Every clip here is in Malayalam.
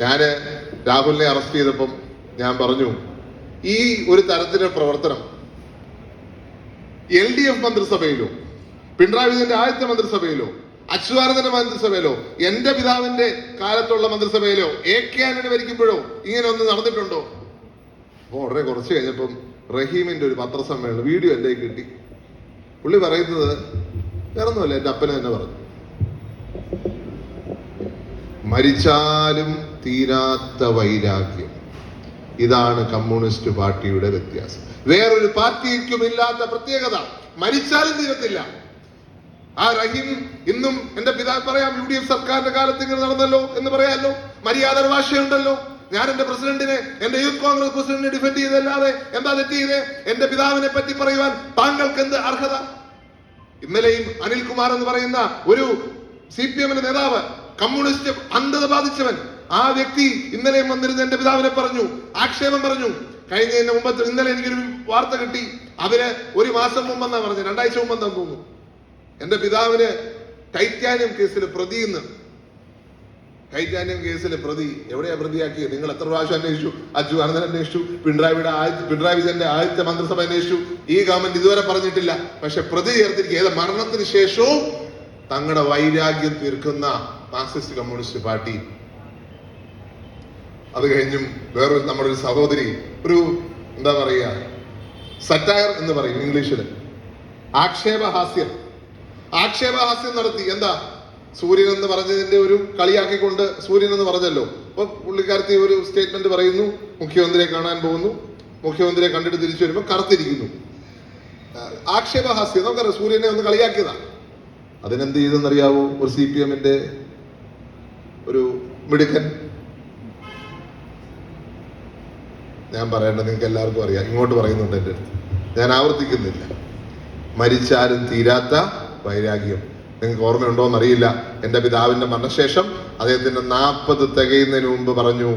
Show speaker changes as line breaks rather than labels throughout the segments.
ഞാൻ രാഹുലിനെ അറസ്റ്റ് ചെയ്തപ്പം ഞാൻ പറഞ്ഞു ഈ ഒരു തരത്തിലെ പ്രവർത്തനം എൽ ഡി എഫ് മന്ത്രിസഭയിലോ പിണറായി വിജയന്റെ ആദ്യത്തെ മന്ത്രിസഭയിലോ അച്യുതാനന്ദന്റെ മന്ത്രിസഭയിലോ എന്റെ പിതാവിന്റെ കാലത്തുള്ള മന്ത്രിസഭയിലോ എ കെ ആന്റണി ഭരിക്കുമ്പോഴോ ഇങ്ങനെ ഒന്ന് നടന്നിട്ടുണ്ടോ? അപ്പോൾ ഉടനെ കുറച്ച് കഴിഞ്ഞപ്പം റഹീമിന്റെ ഒരു പത്രസമ്മേളനം വീഡിയോ എന്റെ കിട്ടി. പുള്ളി പറയുന്നത് വേറൊന്നുമല്ല എന്റെ അപ്പനെ തന്നെ പറഞ്ഞു. മരിച്ചാലും തീരാത്ത വൈരാഗ്യം. ഇതാണ് കമ്മ്യൂണിസ്റ്റ് പാർട്ടിയുടെ വ്യത്യാസം. വേറൊരു പാർട്ടിക്കും ഇല്ലാത്ത പ്രത്യേകത മരിച്ചാലും തീരത്തില്ല. ആ റഹീം ഇന്നും എന്റെ പിതാവ് പറയാം യു ഡി എഫ് സർക്കാരിന്റെ കാലത്ത് ഇങ്ങനെ നടന്നല്ലോ എന്ന് പറയാമല്ലോ മര്യാദ ഭാഷയുണ്ടല്ലോ. ഞാൻ എന്റെ പ്രസിഡന്റിനെ എന്റെ യൂത്ത് കോൺഗ്രസ് പ്രസിഡന്റിനെ ഡിഫെൻഡ് ചെയ്തല്ലാതെ എന്താ തെറ്റിയത് എന്റെ പിതാവിനെ പറ്റി പറയുവാൻ താങ്കൾക്ക് എന്ത് അർഹത? ഇന്നലെയും അനിൽകുമാർ എന്ന് പറയുന്ന ഒരു സി പി എമ്മിന്റെ നേതാവ് കമ്മ്യൂണിസ്റ്റ് അന്ധത ബാധിച്ചവൻ. ആ വ്യക്തി ഇന്നലെ വന്നിരുന്ന എന്റെ പിതാവിനെ പറഞ്ഞു ആക്ഷേപം പറഞ്ഞു. കഴിഞ്ഞതിന്റെ മുമ്പ് ഇന്നലെ എനിക്കൊരു വാർത്ത കിട്ടി. അവർ ഒരു മാസം മുമ്പെന്നാ പറഞ്ഞു രണ്ടാഴ്ച മുമ്പെന്നാ തോന്നുന്നു? എന്റെ പിതാവിന് ടൈറ്റാനിയം കേസിൽ പ്രതി എന്ന് ടൈറ്റാനിയം കേസിൽ പ്രതി എവിടെയാ പ്രതിയാക്കിയത്? നിങ്ങൾ എത്ര പ്രാവശ്യം അന്വേഷിച്ചു? അജു അനന്തൻ അന്വേഷിച്ചു പിണറായിയുടെ ആദ്യ പിണറായി വിജയന്റെ ആദ്യത്തെ മന്ത്രിസഭ അന്വേഷിച്ചു. ഈ ഗവൺമെന്റ് ഇതുവരെ പറഞ്ഞിട്ടില്ല. പക്ഷെ പ്രതി ചേർത്തിരിക്കുക ഏത് മരണത്തിന് ശേഷവും തങ്ങളുടെ വൈരാഗ്യം തീർക്കുന്ന മാർക്സിസ്റ്റ് കമ്മ്യൂണിസ്റ്റ് പാർട്ടി. അത് കഴിഞ്ഞും വേറൊരു നമ്മുടെ ഒരു സഹോദരി ഒരു എന്താ പറയുക സറ്റയർ എന്ന് പറയും ഇംഗ്ലീഷിൽ ആക്ഷേപഹാസ്യം ആക്ഷേപഹാസ്യം നടത്തി. എന്താ? സൂര്യൻ എന്ന് പറഞ്ഞതിന്റെ ഒരു കളിയാക്കിക്കൊണ്ട് സൂര്യൻ എന്ന് പറഞ്ഞല്ലോ. അപ്പൊ പുള്ളിക്കാരത്തി ഒരു സ്റ്റേറ്റ്മെന്റ് പറയുന്നു മുഖ്യമന്ത്രിയെ കാണാൻ പോകുന്നു. മുഖ്യമന്ത്രിയെ കണ്ടിട്ട് തിരിച്ചു വരുമ്പോൾ കറുത്തിരിക്കുന്നു. ആക്ഷേപഹാസ്യം നമുക്കറിയാം സൂര്യനെ ഒന്ന് കളിയാക്കിയതാ. അതിനെന്ത് ചെയ്തെന്നറിയാവോ? ഒരു സി പി എമ്മിന്റെ ഒരു മിടുക്കൻ. ഞാൻ പറയേണ്ട നിങ്ങൾക്ക് എല്ലാവർക്കും അറിയാം. ഇങ്ങോട്ട് പറയുന്നുണ്ട് എന്റെ അടുത്ത്. ഞാൻ ആവർത്തിക്കുന്നില്ല. മരിച്ചാലും തീരാത്ത വൈരാഗ്യം. നിങ്ങൾക്ക് ഓർമ്മയുണ്ടോ എന്നറിയില്ല. എന്റെ പിതാവിന്റെ മരണശേഷം അദ്ദേഹത്തിന്റെ നാൽപ്പത് തികയുന്നതിന് മുമ്പ് പറഞ്ഞു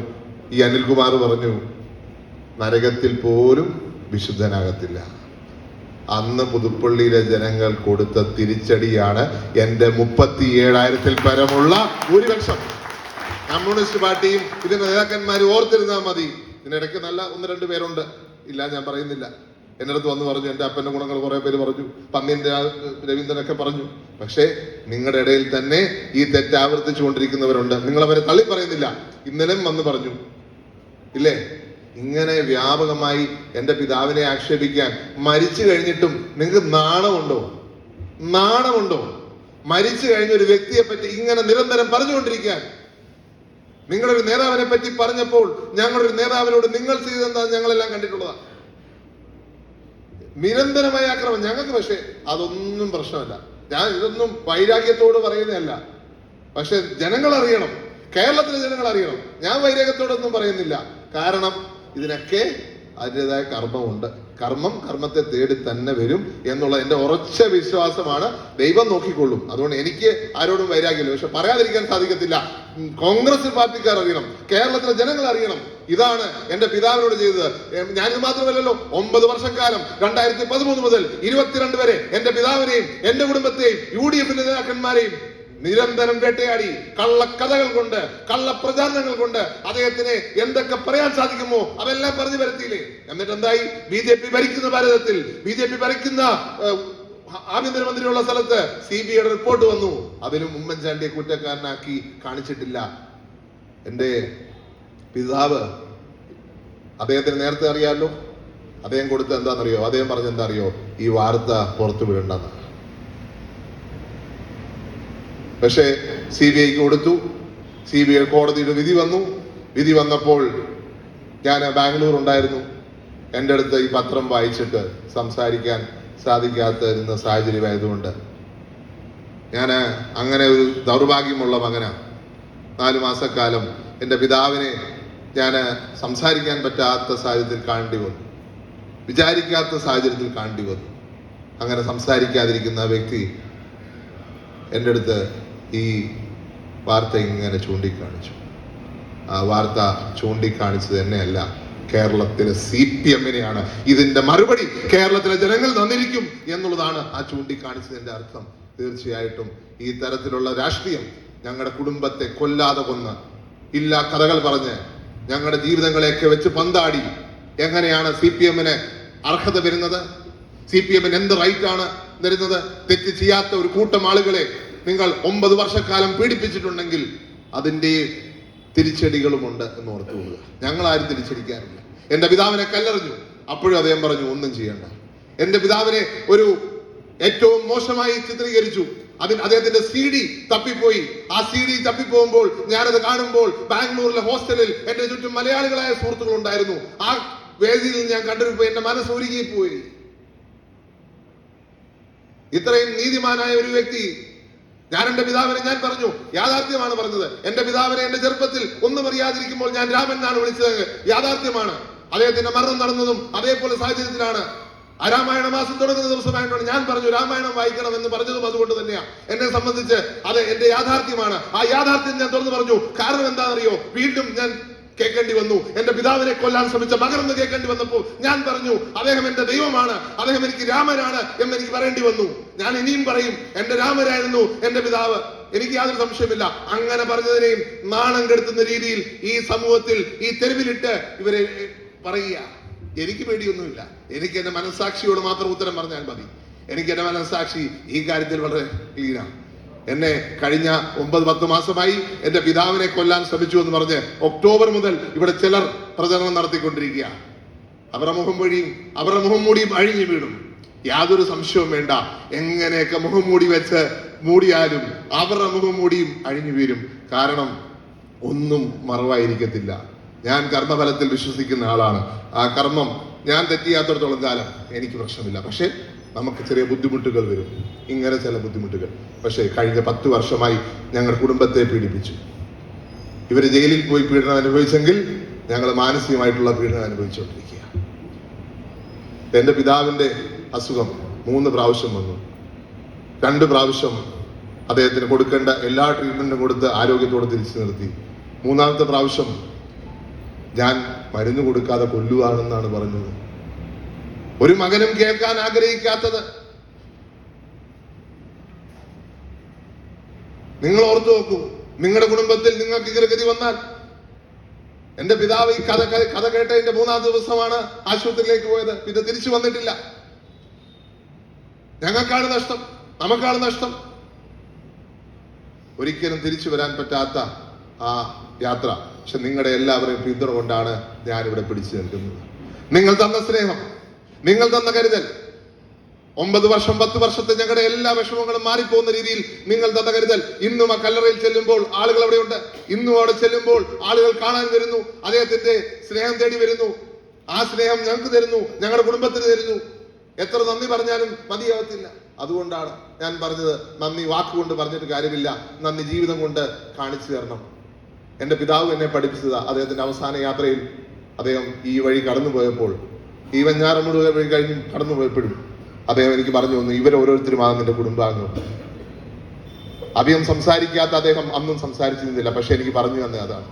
ഈ അനിൽകുമാർ പറഞ്ഞു നരകത്തിൽ പോലും വിശുദ്ധനാകത്തില്ല. അന്ന് പുതുപ്പള്ളിയിലെ ജനങ്ങൾ കൊടുത്ത തിരിച്ചടിയാണ് എന്റെ മുപ്പത്തി ഏഴായിരത്തിൽ പരമുള്ള ഭൂരിപക്ഷം. കമ്മ്യൂണിസ്റ്റ് പാർട്ടിയും ഇതിന്റെ നേതാക്കന്മാർ ഓർത്തിരുന്നാൽ മതി. ഇതിനിടയ്ക്ക് നല്ല ഒന്ന് രണ്ട് പേരുണ്ട്. ഇല്ല ഞാൻ പറയുന്നില്ല. എന്റെ അടുത്ത് വന്ന് പറഞ്ഞു എന്റെ അപ്പന്റെ ഗുണങ്ങൾ കുറെ പേര് പറഞ്ഞു. പന്നിന്റെ രവീന്ദ്രനൊക്കെ പറഞ്ഞു. പക്ഷേ നിങ്ങളുടെ ഇടയിൽ തന്നെ ഈ തെറ്റ് ആവർത്തിച്ചുകൊണ്ടിരിക്കുന്നവരുണ്ട്. നിങ്ങൾ അവരെ തള്ളി പറയുന്നില്ല. ഇന്നലെയും വന്ന് പറഞ്ഞു. ഇല്ലേ? ഇങ്ങനെ വ്യാപകമായി എന്റെ പിതാവിനെ ആക്ഷേപിക്കാൻ മരിച്ചു കഴിഞ്ഞിട്ടും നിങ്ങൾക്ക് നാണമുണ്ടോ? നാണമുണ്ടോ? മരിച്ചു കഴിഞ്ഞ ഒരു വ്യക്തിയെ പറ്റി ഇങ്ങനെ നിരന്തരം പറഞ്ഞുകൊണ്ടിരിക്കാൻ. നിങ്ങളൊരു നേതാവിനെ പറ്റി പറഞ്ഞപ്പോൾ ഞങ്ങളൊരു നേതാവിനോട് നിങ്ങൾ ചെയ്തെന്താ ഞങ്ങളെല്ലാം കണ്ടിട്ടുള്ളതാ. നിരന്തരമായ ആക്രമണം. ഞങ്ങൾക്ക് പക്ഷേ അതൊന്നും പ്രശ്നമല്ല. ഞാൻ ഇതൊന്നും വൈരാഗ്യത്തോട് പറയുന്നതല്ല. പക്ഷെ ജനങ്ങൾ അറിയണം കേരളത്തിലെ ജനങ്ങൾ അറിയണം ഞാൻ വൈരാഗ്യത്തോടൊന്നും പറയുന്നില്ല. കാരണം ഇതിനൊക്കെ അതിന്റെതായ കർമ്മമുണ്ട്. കർമ്മം കർമ്മത്തെ തേടി തന്നെ വരും എന്നുള്ള എന്റെ ഉറച്ച വിശ്വാസമാണ് ദൈവം നോക്കിക്കൊള്ളും. അതുകൊണ്ട് എനിക്ക് ആരോടും വൈരാഗ്യമില്ല. പക്ഷെ പറയാതിരിക്കാൻ സാധിക്കത്തില്ല. കോൺഗ്രസ് പാർട്ടിക്കാർ അറിയണം. കേരളത്തിലെ ജനങ്ങൾ അറിയണം. ഇതാണ് എന്റെ പിതാവിനോട് ചെയ്തത്. ഞാൻ മാത്രമല്ലല്ലോ ഒമ്പത് വർഷക്കാലം രണ്ടായിരത്തി പതിമൂന്ന് മുതൽ ഇരുപത്തിരണ്ട് വരെ എന്റെ പിതാവിനെയും എന്റെ കുടുംബത്തെയും യു ഡി എഫിന്റെ നേതാക്കന്മാരെയും നിരന്തരം വേട്ടയാടി. കള്ളക്കഥകൾ കൊണ്ട് കള്ളപ്രചാരണങ്ങൾ കൊണ്ട് അദ്ദേഹത്തിന് എന്തൊക്കെ പറയാൻ സാധിക്കുമോ അതെല്ലാം പറഞ്ഞു വരുത്തിയില്ലേ? എന്നിട്ട് എന്തായി ബി ജെ പി ഭരിക്കുന്ന ഭാരതത്തിൽ ബി ജെ പി ഭരിക്കുന്ന ആഭ്യന്തരമന്ത്രിയുള്ള സ്ഥലത്ത് സി ബി ഐയുടെ റിപ്പോർട്ട് വന്നു. അതിലും ഉമ്മൻചാണ്ടിയെ കുറ്റക്കാരനാക്കി കാണിച്ചിട്ടില്ല. എന്റെ പിതാവ് അദ്ദേഹത്തിന് നേരത്തെ അറിയാമല്ലോ അദ്ദേഹം കൊടുത്ത എന്താണെന്നറിയോ? അദ്ദേഹം പറഞ്ഞെന്താ അറിയോ ഈ വാർത്ത പുറത്തു വിടണ്ടെന്ന് പക്ഷേ സി ബി ഐക്ക് കൊടുത്തു. സി ബി ഐ കോടതിയുടെ വിധി വന്നു. വിധി വന്നപ്പോൾ ഞാൻ ബാംഗ്ലൂർ ഉണ്ടായിരുന്നു. എന്റെ അടുത്ത് ഈ പത്രം വായിച്ചിട്ട് സംസാരിക്കാൻ സാധിക്കാത്തിരുന്ന സാഹചര്യമായതുകൊണ്ട്. ഞാൻ അങ്ങനെ ഒരു ദൗർഭാഗ്യമുള്ള മകനാണ് നാല് മാസക്കാലം എന്റെ പിതാവിനെ ഞാൻ സംസാരിക്കാൻ പറ്റാത്ത സാഹചര്യത്തിൽ കാണേണ്ടി വന്നു. വിചാരിക്കാത്ത സാഹചര്യത്തിൽ കാണേണ്ടി വന്നു. അങ്ങനെ സംസാരിക്കാതിരിക്കുന്ന വ്യക്തി എന്റെ അടുത്ത് ഈ വാർത്ത ഇങ്ങനെ ചൂണ്ടിക്കാണിച്ചു. ആ വാർത്ത ചൂണ്ടിക്കാണിച്ചത് തന്നെയല്ല കേരളത്തിലെ സി പി എമ്മിനെയാണ്. ഇതിന്റെ മറുപടി കേരളത്തിലെ ജനങ്ങൾ തന്നിരിക്കും എന്നുള്ളതാണ് ആ ചൂണ്ടിക്കാണിച്ചതിന്റെ അർത്ഥം. തീർച്ചയായിട്ടും ഈ തരത്തിലുള്ള രാഷ്ട്രീയം ഞങ്ങളുടെ കുടുംബത്തെ കൊല്ലാതെ കൊന്ന് ഇല്ല കഥകൾ പറഞ്ഞ് ഞങ്ങളുടെ ജീവിതങ്ങളെയൊക്കെ വെച്ച് പന്താടി എങ്ങനെയാണ് സി പി എമ്മിന് അർഹത വരുന്നത്? സി പി എമ്മിന് എന്ത് റൈറ്റ് ആണ് വരുന്നത് തെറ്റ് ചെയ്യാത്ത ഒരു കൂട്ടം ആളുകളെ നിങ്ങൾ ഒമ്പത് വർഷക്കാലം പീഡിപ്പിച്ചിട്ടുണ്ടെങ്കിൽ അതിന്റെ തിരിച്ചടികളുമുണ്ട് എന്ന് ഓർത്തു കൊള്ളുക ഞങ്ങൾ ആരും തിരിച്ചടിക്കാറില്ല. എന്റെ പിതാവിനെ കല്ലെറിഞ്ഞു. അപ്പോഴും അദ്ദേഹം പറഞ്ഞു ഒന്നും ചെയ്യണ്ട. എന്റെ പിതാവിനെ ഒരു ഏറ്റവും മോശമായി ചിത്രീകരിച്ചു. അതിന് അദ്ദേഹത്തിന്റെ സി ഡി തപ്പിപ്പോയി. ആ സി ഡി തപ്പിപ്പോകുമ്പോൾ ഞാനത് കാണുമ്പോൾ ബാംഗ്ലൂരിലെ ഹോസ്റ്റലിൽ എന്റെ ചുറ്റും മലയാളികളായ സുഹൃത്തുക്കൾ ഉണ്ടായിരുന്നു ആ വേദിയിൽ ഞാൻ കണ്ടിരിപ്പോ എന്റെ മനസ്സ് ഒരുങ്ങി പോയി ഇത്രയും നീതിമാനായ ഒരു വ്യക്തി ഞാൻ എന്റെ പിതാവിനെ ഞാൻ പറഞ്ഞു. യാഥാർത്ഥ്യമാണ് പറഞ്ഞത്. എന്റെ പിതാവിനെ എന്റെ ചെറുപ്പത്തിൽ ഒന്നും അറിയാതിരിക്കുമ്പോൾ ഞാൻ രാമൻ എന്നാണ് വിളിച്ചത്. യാഥാർത്ഥ്യമാണ്. അദ്ദേഹത്തിന്റെ മരണം നടന്നതും അതേപോലെ സാഹചര്യത്തിലാണ്. ആ രാമായണ മാസം തുടങ്ങുന്ന ദിവസമായിട്ടാണ് ഞാൻ പറഞ്ഞു രാമായണം വായിക്കണം എന്ന് പറഞ്ഞതും അതുകൊണ്ട് തന്നെയാണ് എന്നെ സംബന്ധിച്ച് അത് എന്റെ യാഥാർത്ഥ്യമാണ്. ആ യാഥാർത്ഥ്യം ഞാൻ തുറന്നു പറഞ്ഞു. കാരണം എന്താണെന്നറിയോ? വീണ്ടും ഞാൻ കേൾക്കേണ്ടി വന്നു. എന്റെ പിതാവിനെ കൊല്ലാൻ ശ്രമിച്ച മകനെന്ന് കേൾക്കേണ്ടി വന്നപ്പോൾ ഞാൻ പറഞ്ഞു അദ്ദേഹം എന്റെ ദൈവമാണ്. അദ്ദേഹം എനിക്ക് രാമനാണ് എന്ന് എനിക്ക് പറയേണ്ടി വന്നു. ഞാൻ ഇനിയും പറയും എന്റെ രാമനായിരുന്നു എന്റെ പിതാവ്. എനിക്ക് യാതൊരു സംശയമില്ല അങ്ങനെ പറഞ്ഞതിനെയും നാണം കെടുത്തുന്ന രീതിയിൽ ഈ സമൂഹത്തിൽ ഈ തെരുവിലിട്ട് ഇവരെ പറയുക. എനിക്ക് പേടിയൊന്നുമില്ല. എനിക്ക് എന്റെ മനസ്സാക്ഷിയോട് മാത്രം ഉത്തരം പറഞ്ഞാൽ മതി. എനിക്ക് എന്റെ മനസ്സാക്ഷി ഈ കാര്യത്തിൽ വളരെ ക്ലീനാണ്. എന്നെ കഴിഞ്ഞ ഒമ്പത് പത്ത് മാസമായി എന്റെ പിതാവിനെ കൊല്ലാൻ ശ്രമിച്ചു എന്ന് പറഞ്ഞ് ഒക്ടോബർ മുതൽ ഇവിടെ ചിലർ പ്രചരണം നടത്തിക്കൊണ്ടിരിക്കുക. അവരുടെ മുഖം വഴിയും അവരുടെ മുഖം മൂടിയും അഴിഞ്ഞു വീടും യാതൊരു സംശയവും വേണ്ട. എങ്ങനെയൊക്കെ മുഖം മൂടി വെച്ച് മൂടിയാലും അവരുടെ മുഖം മൂടിയും അഴിഞ്ഞു വീരും കാരണം ഒന്നും മറവായിരിക്കത്തില്ല. ഞാൻ കർമ്മഫലത്തിൽ വിശ്വസിക്കുന്ന ആളാണ്. ആ കർമ്മം ഞാൻ തെറ്റിയാത്തടത്തോളം കാലം എനിക്ക് പ്രശ്നമില്ല. പക്ഷേ നമുക്ക് ചെറിയ ബുദ്ധിമുട്ടുകൾ വരും. ഇങ്ങനെ ചില ബുദ്ധിമുട്ടുകൾ. പക്ഷേ കഴിഞ്ഞ പത്ത് വർഷമായി ഞങ്ങൾ കുടുംബത്തെ പീഡിപ്പിച്ചു. ഇവർ ജയിലിൽ പോയി പീഡനം അനുഭവിച്ചെങ്കിൽ ഞങ്ങൾ മാനസികമായിട്ടുള്ള പീഡനം അനുഭവിച്ചുകൊണ്ടിരിക്കുക എന്റെ പിതാവിന്റെ അസുഖം മൂന്ന് പ്രാവശ്യം വന്നു. രണ്ട് പ്രാവശ്യം അദ്ദേഹത്തിന് കൊടുക്കേണ്ട എല്ലാ ട്രീറ്റ്മെന്റും കൊടുത്ത് ആരോഗ്യത്തോടെ തിരിച്ചു നിർത്തി. മൂന്നാമത്തെ പ്രാവശ്യം ഞാൻ മരുന്ന് കൊടുക്കാതെ കൊല്ലുവാണെന്നാണ് പറഞ്ഞത്. ഒരു മകനും കേൾക്കാൻ ആഗ്രഹിക്കാത്തത്. നിങ്ങൾ ഓർത്തു നോക്കൂ നിങ്ങളുടെ കുടുംബത്തിൽ നിങ്ങൾക്ക് ഇങ്ങനെ ഗതി വന്നാൽ എന്റെ പിതാവ് ഈ കഥ കഥ കേട്ടതിന്റെ മൂന്നാം ദിവസമാണ് ആശുപത്രിയിലേക്ക് പോയത്. പിന്നെ തിരിച്ചു വന്നിട്ടില്ല. ഞങ്ങൾക്കാണ് നഷ്ടം നമുക്കാണ് നഷ്ടം. ഒരിക്കലും തിരിച്ചു വരാൻ പറ്റാത്ത ആ യാത്ര. പക്ഷെ നിങ്ങളുടെ എല്ലാവരെയും പിന്തുണ കൊണ്ടാണ് ഞാനിവിടെ പിടിച്ചു നിൽക്കുന്നത്. നിങ്ങൾ തന്ന സ്നേഹം നിങ്ങൾ തന്ന കരുതൽ. ഒമ്പത് വർഷം പത്ത് വർഷത്തെ ഞങ്ങളുടെ എല്ലാ വിഷമങ്ങളും മാറിപ്പോകുന്ന രീതിയിൽ നിങ്ങൾ തന്ന കരുതൽ. ഇന്നും ആ കല്ലറയിൽ ചെല്ലുമ്പോൾ ആളുകൾ അവിടെയുണ്ട്. ഇന്നും അവിടെ ചെല്ലുമ്പോൾ ആളുകൾ കാണാൻ വരുന്നു. അദ്ദേഹത്തിന്റെ സ്നേഹം തേടി വരുന്നു. ആ സ്നേഹം ഞങ്ങൾക്ക് തരുന്നു. ഞങ്ങളുടെ കുടുംബത്തിന് തരുന്നു. എത്ര നന്ദി പറഞ്ഞാലും മതിയാവത്തില്ല. അതുകൊണ്ടാണ് ഞാൻ പറഞ്ഞത് നന്ദി വാക്കുകൊണ്ട് പറഞ്ഞിട്ട് കാര്യമില്ല. നന്ദി ജീവിതം കൊണ്ട് കാണിച്ചു തരണം. എന്റെ പിതാവ് എന്നെ പഠിപ്പിച്ചത്. അദ്ദേഹത്തിന്റെ അവസാന യാത്രയിൽ അദ്ദേഹം ഈ വഴി കടന്നു പോയപ്പോൾ ഈ വെഞ്ഞാറമൂട് വഴി കഴിഞ്ഞ് കടന്നു പോയപ്പോഴും അദ്ദേഹം എനിക്ക് പറഞ്ഞു തന്നു ഇവരോരോരുത്തരും ഓരോരുത്തരുമാണ് എന്റെ കുടുംബാംഗം. അധികം സംസാരിക്കാത്ത അദ്ദേഹം അന്നും സംസാരിച്ചിരുന്നില്ല പക്ഷെ എനിക്ക് പറഞ്ഞു തന്നെ അതാണ്.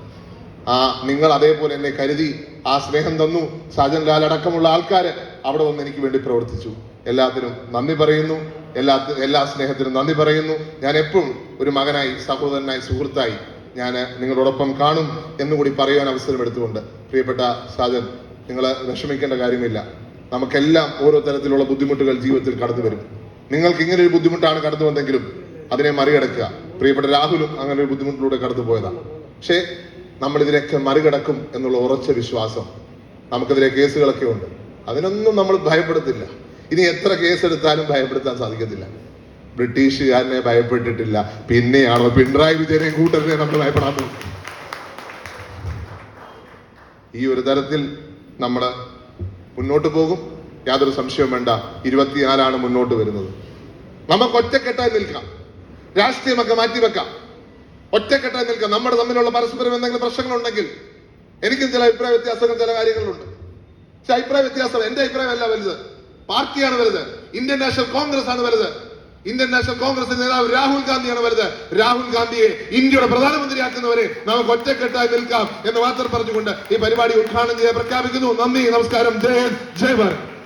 ആ നിങ്ങൾ അതേപോലെ എന്നെ കരുതി ആ സ്നേഹം തന്നു സാജൻ ലാൽ അടക്കമുള്ള ആൾക്കാര് അവിടെ വന്ന് എനിക്ക് വേണ്ടി പ്രവർത്തിച്ചു. എല്ലാത്തിനും നന്ദി പറയുന്നു എല്ലാ എല്ലാ സ്നേഹത്തിനും നന്ദി പറയുന്നു. ഞാൻ എപ്പോഴും ഒരു മകനായി സഹോദരനായി സുഹൃത്തായി ഞാൻ നിങ്ങളോടൊപ്പം കാണും എന്നുകൂടി പറയാൻ അവസരം എടുത്തുകൊണ്ട് പ്രിയപ്പെട്ട സാജൻ നിങ്ങൾ വിഷമിക്കേണ്ട കാര്യമില്ല. നമുക്കെല്ലാം ഓരോ തരത്തിലുള്ള ബുദ്ധിമുട്ടുകൾ ജീവിതത്തിൽ കടന്നു വരും. നിങ്ങൾക്ക് ഇങ്ങനെ ഒരു ബുദ്ധിമുട്ടാണ് കടന്നു വന്നെങ്കിലും അതിനെ മറികടക്കുക. പ്രിയപ്പെട്ട രാഹുലും അങ്ങനെ ഒരു ബുദ്ധിമുട്ടിലൂടെ കടന്നു പോയതാണ് പക്ഷേ നമ്മൾ ഇതിനൊക്കെ മറികടക്കും എന്നുള്ള ഉറച്ച വിശ്വാസം നമുക്കെതിരെ കേസുകളൊക്കെ ഉണ്ട്. അതിനൊന്നും നമ്മൾ ഭയപ്പെടുത്തില്ല. ഇനി എത്ര കേസെടുത്താലും ഭയപ്പെടുത്താൻ സാധിക്കത്തില്ല. ബ്രിട്ടീഷുകാരനെ ഭയപ്പെട്ടിട്ടില്ല. പിന്നെയാണോ പിണറായി വിജയനെ കൂട്ടരെ നമ്മൾ ഭയപ്പെടാൻ ഈ ഒരു തരത്തിൽ നമ്മൾ മുന്നോട്ട് പോകും. യാതൊരു സംശയവും വേണ്ട. ഇരുപത്തിനാലാണ് മുന്നോട്ട് വരുന്നത്. നമുക്ക് ഒറ്റക്കെട്ടായി നിൽക്കാം. രാഷ്ട്രീയമൊക്കെ മാറ്റിവെക്കാം ഒറ്റക്കെട്ടായി നിൽക്കാം. നമ്മുടെ തമ്മിലുള്ള പരസ്പരം എന്തെങ്കിലും പ്രശ്നങ്ങളുണ്ടെങ്കിൽ എനിക്കും ചില അഭിപ്രായ വ്യത്യാസങ്ങൾ ചില കാര്യങ്ങളുണ്ട്. പക്ഷെ അഭിപ്രായ വ്യത്യാസം എന്റെ അഭിപ്രായമല്ല വലുത്. പാർട്ടിയാണ് വലുത്. ഇന്ത്യൻ നാഷണൽ കോൺഗ്രസ് ആണ് വലുത്. ഇന്ത്യൻ നാഷണൽ കോൺഗ്രസ് നേതാവ് രാഹുൽ ഗാന്ധിയാണ് വലുത്. രാഹുൽ ഗാന്ധിയെ ഇന്ത്യയുടെ പ്രധാനമന്ത്രിയാക്കുന്നവരെ നമുക്ക് ഒറ്റക്കെട്ടായി നിൽക്കാം എന്ന് മാത്രം പറഞ്ഞുകൊണ്ട് ഈ പരിപാടി ഉദ്ഘാടനം ചെയ്യാൻ പ്രഖ്യാപിക്കുന്നു. നന്ദി നമസ്കാരം. ജയ് ജയ് ഭാരത്.